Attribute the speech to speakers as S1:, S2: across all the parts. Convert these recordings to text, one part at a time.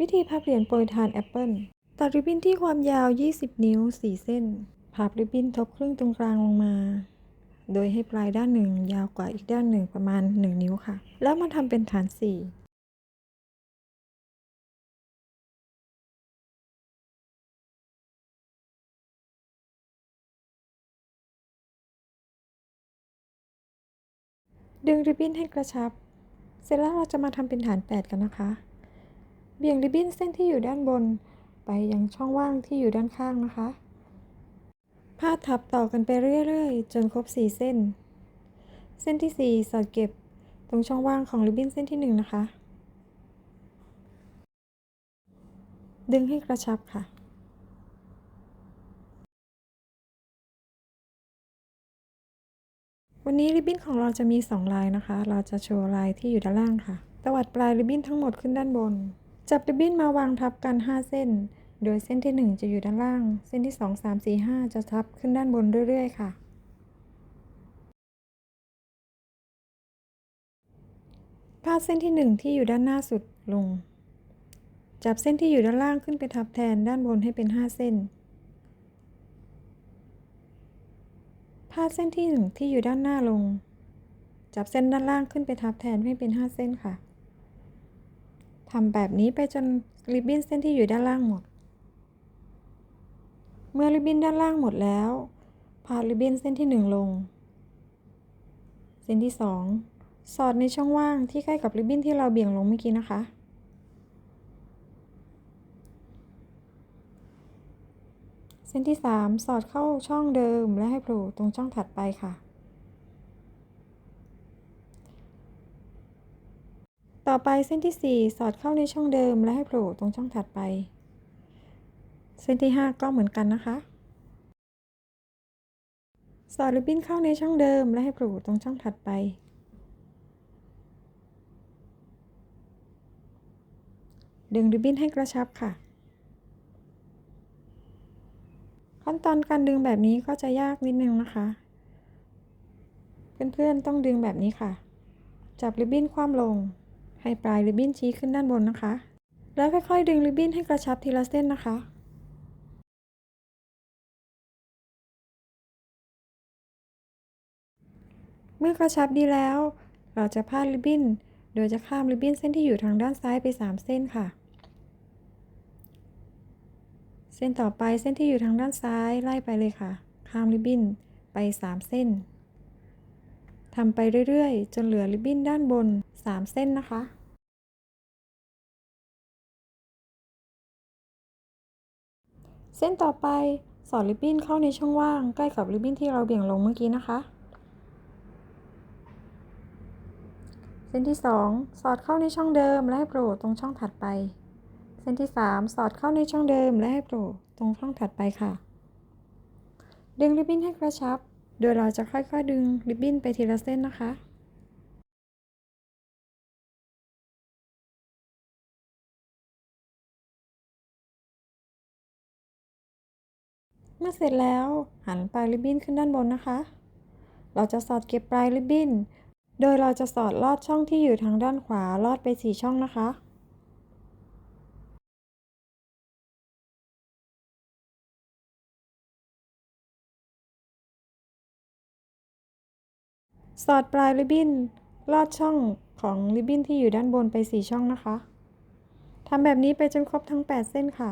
S1: วิธีพับเหรียญโปรยทานแอปเปิลตัดริบบิ้นที่ความยาว 20 นิ้ว 4 เส้น พับริบบิ้นทบครึ่งตรงกลางลงมา โดยให้ปลายด้านหนึ่งยาวกว่าอีกด้านหนึ่งประมาณ 1 นิ้วค่ะ แล้วมาทำเป็นฐาน 4ดึงริบบิ้นให้กระชับ เสร็จแล้วเราจะมาทำเป็นฐาน 8 กันนะคะ เบี่ยงริบบิ้นเส้นที่อยู่ด้านบน ไปยังช่องว่างที่อยู่ด้านข้างนะคะ พาดทับต่อกันไปเรื่อยๆ จนครบ 4 เส้น เส้นที่ 4 สอดเก็บตรงช่องว่างของริบบิ้นเส้นที่ 1 นะคะ ดึงให้กระชับค่ะวันนี้ริบบิ้นของเราจะมี 2 ลายนะคะ เราจะโชว์ลายที่อยู่ด้านล่างค่ะ ตวัดปลายริบบิ้นทั้งหมดขึ้นด้านบน จับริบบิ้นมาวางทับกัน 5 เส้น โดยเส้นที่ 1 จะอยู่ด้านล่าง เส้นที่ 2 3 4 5 จะทับขึ้นด้านบนเรื่อยๆ ค่ะ พาดเส้นที่ 1 ที่อยู่ด้านหน้าสุดลง จับเส้นที่อยู่ด้านล่างขึ้นไปทับแทนด้านบนให้เป็น 5 เส้น พาดเส้นที่ 1 ที่อยู่ด้านหน้าลง จับเส้นด้านล่างขึ้นไปทับแทนให้เป็น 5 เส้นค่ะำแบบนี้ไปจนริบบิ้นเส้นที่อยู่ด้านล่างหมด เมื่อริบบิ้นด้านล่างหมดแล้ว พาริบบิ้นเส้นที่ 1 ลง เส้นที่ 2 สอดในช่องว่างที่ใกล้กับริบบิ้นที่เราเบี่ยงลงเมื่อกี้นะคะ เส้นที่ 3 สอดเข้าช่องเดิมและให้โผล่ตรงช่องถัดไปค่ะ ต่ อไปเส้นที่ 4 สอดเข้าในช่องเดิมและให้โผล่ตรงช่องถัดไป เส้นที่ 5 ก็เหมือนกันนะคะ สอดริบบิ้นเข้าในช่องเดิมและให้โผล่ตรงช่องถัดไป ดึงริบบิ้นให้กระชับค่ะ ขั้นตอนการดึงแบบนี้ก็จะยากนิดนึงนะคะ เพื่อนๆต้องดึงแบบนี้ค่ะ จับริบบิ้นคว่ำลง ให้ปลายริบบิ้นชี้ขึ้นด้านบนนะคะ แล้วค่อยๆ ดึงริบบิ้นให้กระชับทีละเส้นนะคะเมื่อกระชับดีแล้ว เราจะพาดริบบิ้น โดยจะข้ามริบบิ้นเส้นที่อยู่ทางด้านซ้ายไป 3 เส้นค่ะ เส้นต่อไปเส้นที่อยู่ทางด้านซ้ายไล่ไปเลยค่ะ ข้ามริบบิ้นไป 3 เส้นทำไปเรื่อยๆ จนเหลือริบบิ้นด้านบน 3 เส้นนะคะ เส้นต่อไปสอดริบบิ้นเข้าในช่องว่างใกล้กับริบบิ้นที่เราเบี่ยงลงเมื่อกี้นะคะ เส้นที่ 2 สอดเข้าในช่องเดิมและให้โผล่ตรงช่องถัดไป เส้นที่ 3 สอดเข้าในช่องเดิมและให้โผล่ตรงช่องถัดไปค่ะ ดึงริบบิ้นให้กระชับ โดยเราจะค่อยๆดึงริบบิ้นไปทีละเส้นนะคะ เมื่อเสร็จแล้วหันปลายริบบิ้นขึ้นด้านบนนะคะ เราจะสอดเก็บปลายริบบิ้น โดยเราจะสอดลอดช่องที่อยู่ทางด้านขวาลอดไป4ช่องนะคะสอดปลายริบบิ้นลอดช่องของริบบิ้นที่อยู่ด้านบนไป 4 ช่องนะคะ ทำแบบนี้ไปจนครบทั้ง 8 เส้นค่ะ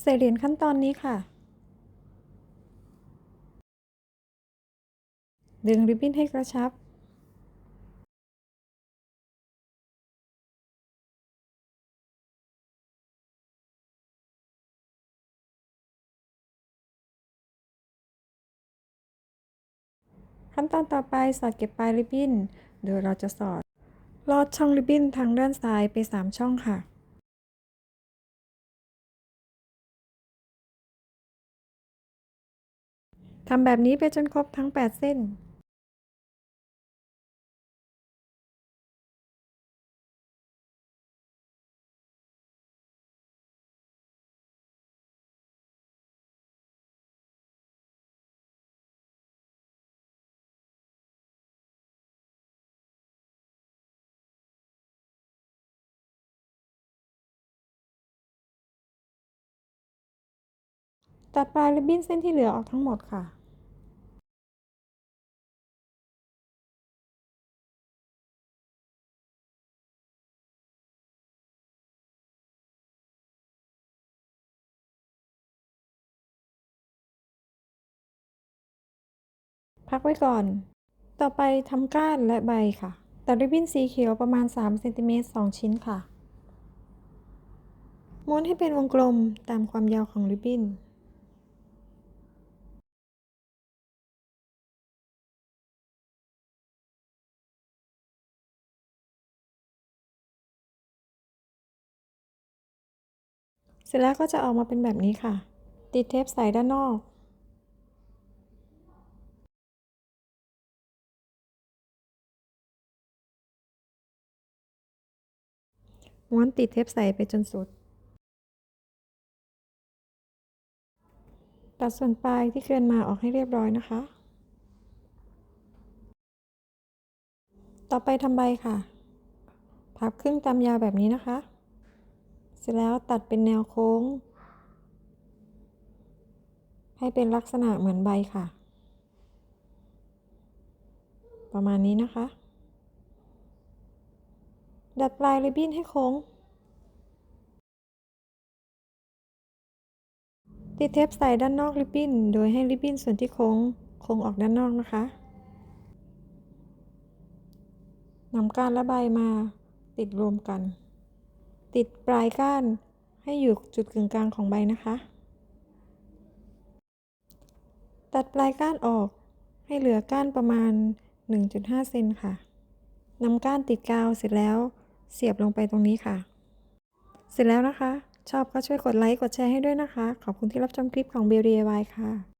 S1: ใส่เหรียญขั้นตอนนี้ค่ะ ดึงริบบิ้นให้กระชับ ขั้นตอนต่อไปสอดเก็บปลายริบบิ้น โดยเราจะสอดลอดช่องริบบิ้นทางด้านซ้ายไป 3 ช่องค่ะ ทำแบบนี้ไปจนครบทั้ง 8 เส้น ตัดปลายริบบิ้นเส้นที่เหลือออกทั้งหมดค่ะ พักไว้ก่อน ต่อไปทำก้านและใบค่ะตัดริบบิ้นสีเขียวประมาณ3เซนติเมตร2ชิ้นค่ะ ม้วนให้เป็นวงกลมตามความยาวของริบบิ้นเสร็จแล้วก็จะออกมาเป็นแบบนี้ค่ะ ติดเทปใส่ด้านนอก ม้วนติดเทปใส่ไปจนสุด ตัดส่วนปลายที่เกินมาออกให้เรียบร้อยนะคะ ต่อไปทำใบค่ะ พับครึ่งตามยาวแบบนี้นะคะ เสร็จแล้วตัดเป็นแนวโค้ง ให้เป็นลักษณะเหมือนใบค่ะ ประมาณนี้นะคะ ดัดปลายริบบิ้นให้โค้ง ติดเทปใส่ด้านนอกริบบิ้น โดยให้ริบบิ้นส่วนที่โค้งโค้งออกด้านนอกนะคะนำก้านและใบมาติดรวมกัน ติดปลายก้านให้อยู่จุดกึ่งกลางของใบนะคะ ตัดปลายก้านออกให้เหลือก้านประมาณ 1.5 เซนค่ะนำก้านติดกาวเสร็จแล้ว เสียบลงไปตรงนี้ค่ะ เสร็จแล้วนะคะ ชอบก็ช่วยกดไลค์กดแชร์ให้ด้วยนะคะ ขอบคุณที่รับชมคลิปของเบล DIY ค่ะ